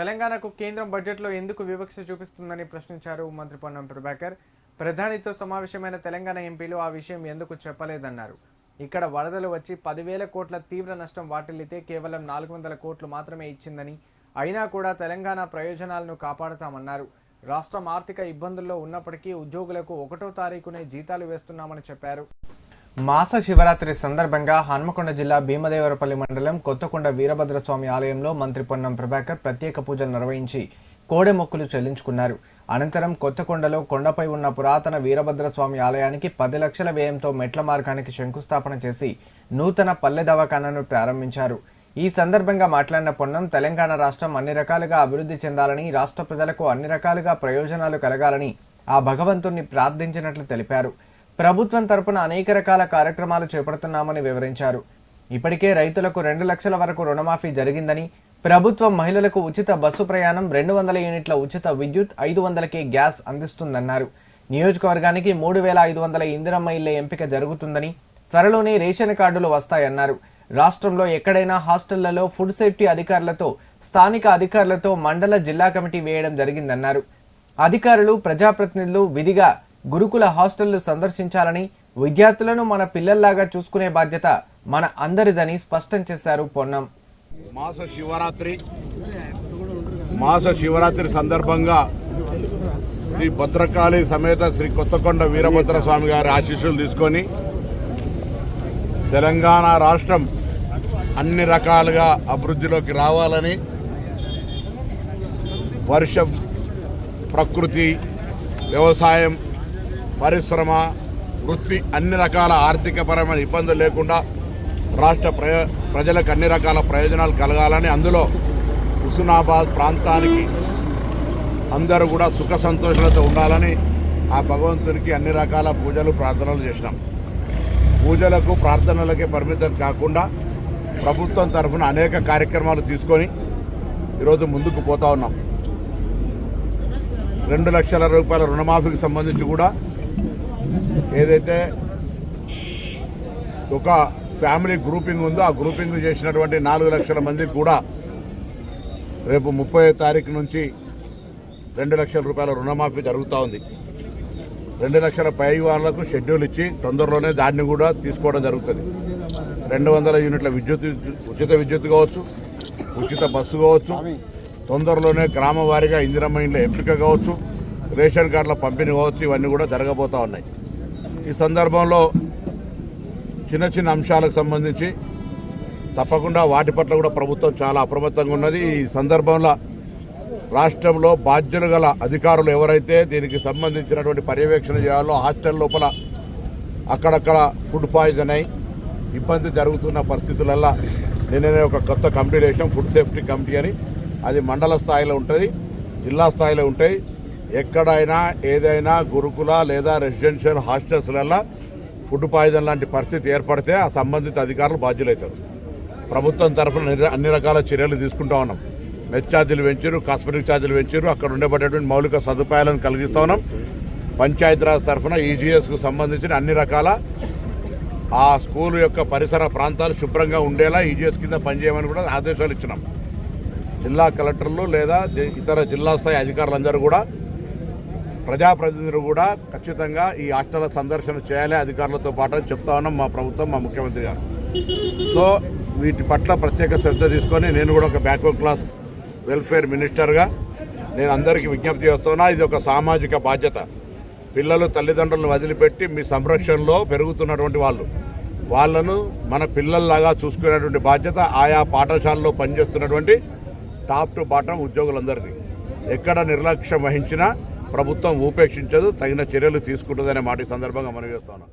తెలంగాణకు కేంద్రం బడ్జెట్లో ఎందుకు వివక్ష చూపిస్తుందని ప్రశ్నించారు మంత్రి పొన్నం ప్రభాకర్. ప్రధానితో సమావేశమైన తెలంగాణ ఎంపీలు ఆ విషయం ఎందుకు చెప్పలేదన్నారు. ఇక్కడ వరదలు వచ్చి పదివేల కోట్ల తీవ్ర నష్టం వాటిల్లితే కేవలం నాలుగు వందల కోట్లు మాత్రమే ఇచ్చిందని అయినా కూడా తెలంగాణ ప్రయోజనాలను కాపాడతామన్నారు. రాష్ట్రం ఆర్థిక ఇబ్బందుల్లో ఉన్నప్పటికీ ఉద్యోగులకు ఒకటో తారీఖునే జీతాలు వేస్తున్నామని చెప్పారు. మాస శివరాత్రి సందర్భంగా హన్మకొండ జిల్లా భీమదేవరపల్లి మండలం కొత్తకొండ వీరభద్రస్వామి ఆలయంలో మంత్రి పొన్నం ప్రభాకర్ ప్రత్యేక పూజలు నిర్వహించి కోడె మొక్కులు చెల్లించుకున్నారు. అనంతరం కొత్తకొండలో కొండపై ఉన్న పురాతన వీరభద్రస్వామి ఆలయానికి పది లక్షల వ్యయంతో మెట్ల మార్గానికి శంకుస్థాపన చేసి నూతన పల్లె దవాఖానాను ప్రారంభించారు. ఈ సందర్భంగా మాట్లాడిన పొన్నం తెలంగాణ రాష్ట్రం అన్ని రకాలుగా అభివృద్ధి చెందాలని రాష్ట్ర ప్రజలకు అన్ని రకాలుగా ప్రయోజనాలు కలగాలని ఆ భగవంతుణ్ణి ప్రార్థించినట్లు తెలిపారు. ప్రభుత్వం తరపున అనేక రకాల కార్యక్రమాలు చేపడుతున్నామని వివరించారు. ఇప్పటికే రైతులకు రెండు లక్షల వరకు రుణమాఫీ జరిగిందని ప్రభుత్వం మహిళలకు ఉచిత బస్సు ప్రయాణం రెండు వందల యూనిట్ల ఉచిత విద్యుత్ ఐదు వందలకే గ్యాస్ అందిస్తుందన్నారు. నియోజకవర్గానికి మూడు వేల ఐదు వందల ఇందిరమ్మ ఇళ్ళ ఎంపిక జరుగుతుందని త్వరలోనే రేషన్ కార్డులు వస్తాయన్నారు. రాష్ట్రంలో ఎక్కడైనా హాస్టళ్ళలో ఫుడ్ సేఫ్టీ అధికారులతో స్థానిక అధికారులతో మండల జిల్లా కమిటీ వేయడం జరిగిందన్నారు. అధికారులు ప్రజాప్రతినిధులు విధిగా గురుకుల హాస్టళ్ళు సందర్శించాలని విద్యార్థులను మన పిల్లల్లాగా చూసుకునే బాధ్యత మన అందరిదని స్పష్టం చేశారు పొన్నం. మాస శివరాత్రి మాస శివరాత్రి సందర్భంగా శ్రీ భద్రకాళి సమేత శ్రీ కొత్తకొండ వీరభద్ర స్వామి గారి ఆశీస్సులు తీసుకొని తెలంగాణ రాష్ట్రం అన్ని రకాలుగా అభివృద్ధిలోకి రావాలని వర్షం ప్రకృతి వ్యవసాయం పరిశ్రమ వృత్తి అన్ని రకాల ఆర్థికపరమైన ఇబ్బందులు లేకుండా రాష్ట్ర ప్రయ ప్రజలకు అన్ని రకాల ప్రయోజనాలు కలగాలని అందులో హుస్నాబాద్ ప్రాంతానికి అందరూ కూడా సుఖ సంతోషాలతో ఉండాలని ఆ భగవంతునికి అన్ని రకాల పూజలు ప్రార్థనలు చేసినాం. పూజలకు ప్రార్థనలకే పరిమితం కాకుండా ప్రభుత్వం తరఫున అనేక కార్యక్రమాలు తీసుకొని ఈరోజు ముందుకు పోతా ఉన్నాం. రెండు లక్షల రూపాయల రుణమాఫీకి సంబంధించి కూడా ఏదైతే ఒక ఫ్యామిలీ గ్రూపింగ్ ఉందో ఆ గ్రూపింగ్ చేసినటువంటి నాలుగు లక్షల మందికి కూడా రేపు ముప్పై తారీఖు నుంచి రెండు లక్షల రూపాయల రుణమాఫీ జరుగుతూ ఉంది. రెండు లక్షల పై వాళ్ళకు షెడ్యూల్ ఇచ్చి తొందరలోనే దాన్ని కూడా తీసుకోవడం జరుగుతుంది. రెండు వందల యూనిట్ల విద్యుత్ ఉచిత విద్యుత్ కావచ్చు ఉచిత బస్సు కావచ్చు తొందరలోనే గ్రామ వారీగా ఇందిరమ్మ ఇండ్ల ఎంపిక కావచ్చు రేషన్ కార్డుల పంపిణీ కావచ్చు ఇవన్నీ కూడా జరగబోతూ ఉన్నాయి. ఈ సందర్భంలో చిన్న చిన్న అంశాలకు సంబంధించి తప్పకుండా వాటి పట్ల కూడా ప్రభుత్వం చాలా అప్రమత్తంగా ఉన్నది. ఈ సందర్భంలో రాష్ట్రంలో బాధ్యులు గల అధికారులు ఎవరైతే దీనికి సంబంధించినటువంటి పర్యవేక్షణ చేయాలో హాస్టల్ లోపల అక్కడక్కడ ఫుడ్ పాయిజన్ అయి ఇబ్బంది జరుగుతున్న పరిస్థితులల్లో నిన్ననే ఒక కొత్త కమిటీ వేసాం ఫుడ్ సేఫ్టీ కమిటీ అని. అది మండల స్థాయిలో ఉంటుంది జిల్లా స్థాయిలో ఉంటాయి ఎక్కడైనా ఏదైనా గురుకుల లేదా రెసిడెన్షియల్ హాస్టల్స్లలో ఫుడ్ పాయిజన్ లాంటి పరిస్థితి ఏర్పడితే ఆ సంబంధిత అధికారులు బాధ్యులవుతారు ప్రభుత్వం తరఫున అన్ని రకాల చర్యలు తీసుకుంటా ఉన్నాం. మెస్ ఛార్జీలు పెంచారు కాస్మెటిక్ ఛార్జీలు పెంచారు అక్కడ ఉండేటటువంటి మౌలిక సదుపాయాలను కలిగిస్తూ ఉన్నాం. పంచాయతీరాజ్ తరఫున ఈజీఎస్కు సంబంధించిన అన్ని రకాల ఆ స్కూల్ యొక్క పరిసర ప్రాంతాలు శుభ్రంగా ఉండేలా ఈజీఎస్ కింద పనిచేయమని కూడా ఆదేశాలు ఇచ్చినాం. జిల్లా కలెక్టర్లు లేదా ఇతర జిల్లా స్థాయి అధికారులందరూ కూడా ప్రజాప్రతినిధులు కూడా ఖచ్చితంగా ఈ హాస్టల్ సందర్శన చేయాలి అధికారులతో పాటు అని చెప్తా ఉన్నాం మా ప్రభుత్వం మా ముఖ్యమంత్రి గారు. సో వీటి పట్ల ప్రత్యేక శ్రద్ధ తీసుకొని నేను కూడా ఒక బ్యాక్వర్డ్ క్లాస్ వెల్ఫేర్ మినిస్టర్గా నేను అందరికీ విజ్ఞప్తి చేస్తున్నా ఇది ఒక సామాజిక బాధ్యత. పిల్లలు తల్లిదండ్రులను వదిలిపెట్టి మీ సంరక్షణలో పెరుగుతున్నటువంటి వాళ్ళు. వాళ్ళను మన పిల్లల్లాగా చూసుకునేటువంటి బాధ్యత ఆయా పాఠశాలలో పనిచేస్తున్నటువంటి టాప్ టు బాటం ఉద్యోగులందరిది. ఎక్కడ నిర్లక్ష్యం వహించినా ప్రభుత్వం ఉపేక్షించదు తగిన చర్యలు తీసుకుంటుందనే మాట సందర్భంగా మనవి చేస్తున్నాం.